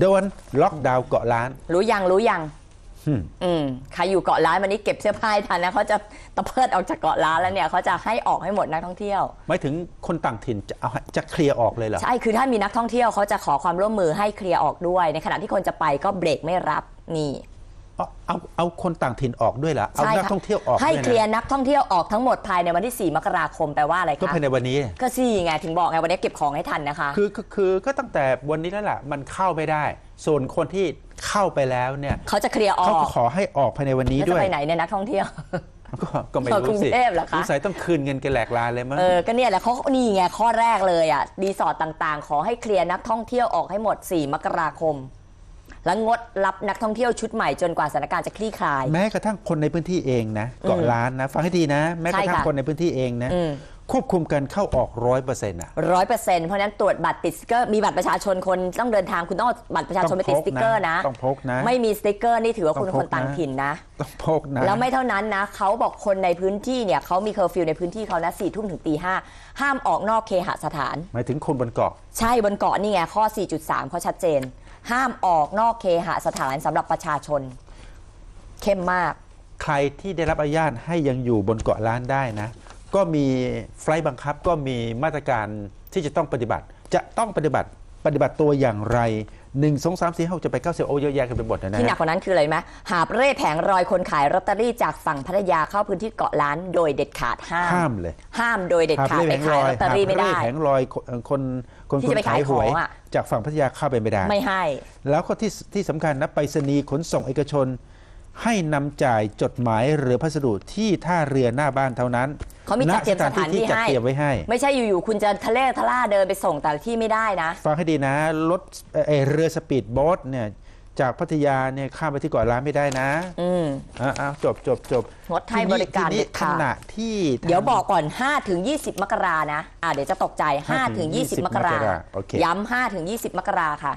โดนล็อกดาวน์เกาะล้าน รู้ยังรู้ยังอืมอืมใครอยู่เกาะล้านวันนี้เก็บเสื้อผ้าให้ทันนะเขาจะตะเพิดออกจากเกาะล้านแล้วเนี่ยเขาจะให้ออกให้หมดนักท่องเที่ยวหมายถึงคนต่างถิ่นจะเอาจะเคลียร์ออกเลยเหรอใช่คือถ้ามีนักท่องเที่ยวเขาจะขอความร่วมมือให้เคลียร์ออกด้วย ในขณะที่คนจะไปก็เบรกไม่รับนี่ เอาเอาเอาคนต่างถิ่นออกด้วยเหรอเอาใช่นักค่ะท่องเที่ยวออกให้ด้วยนะเคลียร์นักท่องเที่ยวออกทั้งหมดภายในวันที่ 4 มกราคมแปลว่าอะไรก็คะภายในวันนี้ ก็สี่ไงถึงบอกไงวันนี้เก็บของให้ทันนะคะ คือคือคือก็ตั้งแต่วันนี้แล้วล่ะมันเข้าไม่ได้ ส่วนคนที่เข้าไปแล้วเนี่ยเขาจะเคลียร์ออเขากก็ขอให้ออกภายในวันนี้แล้วด้จะวย ไปไหนเนี่ยนักท่องเที่ยว ก็ก็ไม่เข้ากรุรู้งสิเทพเหรอคะ สงสัยต้องคืนเงินกันแหลกลานเลยมั้ง เออก็เนี่ยแหละเขานี่ไงข้อแรกเลยอะรีสอร์ทต่างๆ ขอให้เคลียร์นักท่องเที่ยวออกให้หมด 4 มกราคม และงดรับนักท่องเที่ยวชุดใหม่จนกว่าสถานการณ์จะคลี่คลาย แม้กระทั่งคนในพื้นที่เองนะเกาะล้านนะ ฟังให้ดีนะ แม้กระทั่งใช่ค่ะคนในพื้นที่เองนะอืมควบคุมกันเข้าออกร้อยเปอร์เซ็นต์อะร้อยเปอร์เซ็นต์เพราะฉะนั้นตรวจบัตรติดสติ๊กเกอร์มีบัตรประชาชนคนต้องเดินทางคุณต้องเอาบัตรประชาชนไปติดสติ๊กเกอร์นะต้องพกนะ ไม่มีสติ๊กเกอร์นี่ถือว่าคุณต้เป็อนงพกคนต่างนะถิ่นนะต้องพกนะ แล้วไม่เท่านั้นนะเขาบอกคนในพื้นที่เนี่ยเขามีเคอร์ฟิวในพื้นที่เขานะสี่ทุ่มถึงตีห้าห้ามออกนอกเคหสถาน หมายถึงคนบนเกาะ ใช่บนเกาะนี่ไงข้อ 4.3เขาชัดเจน ห้ามออกนอกเคหสถานสำหรับประชาชน เข้มมาก ใครที่ได้รับอนุญาตให้ยังอยู่บนเกาะล้านได้นะ ก็มีไฟล์บังคับก็มีมาตรการที่จะต้องปฏิบัติ จะต้องปฏิบัติปฏิบัติตัวอย่างไร 1 2 3 4 5จะไป9 0โอเยอะแยะกันไปหมดนะที่หนักฮะกว่านั้นคืออะไรไหมหาบเร่แผงรอยคนขายลอตเตอรี่จากฝั่งพัทยาเข้าพื้นที่เกาะล้านโดยเด็ดขาดห้ามห้ามเลย ห้ามโดยเด็ดขาดหไปบขายลอตเตอรี่ไม่ได้หาบเแผงลอยคนคนคนที่คนจะไปขาขายยหวยของอะจากฝั่งพัทยาเข้าไปไม่ได้ ไม่ให้ แล้วก็ที่ที่สำคัญนะไปรษณีย์ขนส่งเอกชน ให้นำจ่ายจดหมายหรือพัสดุที่ท่าเรือหน้าบ้านเท่านั้น เขามีจัดเตรียมสถานที่ณจัดให้ เตรียมไว้ให้ ไม่ใช่อยู่ๆคุณจะทะเลทะล่าเดินไปส่งแต่ละที่ไม่ได้นะ ฟังให้ดีนะรถเอ่อเอ่อเรือสปีดโบ๊ทเนี่ยจากพัทยาเนี่ยข้ามไปที่เกาะล้านไม่ได้นะอืมอ่าอ่าจบจบจบงดให้บริการทีนี้เด็ดขาดขณะที่เดี๋ยวบอกก่อน 5 ถึง 20 มกรานะ อ่าเดี๋ยวจะตกใจ5ถึง20มกราโอเค ย้ำ5ถึง 20 มกราค่ะ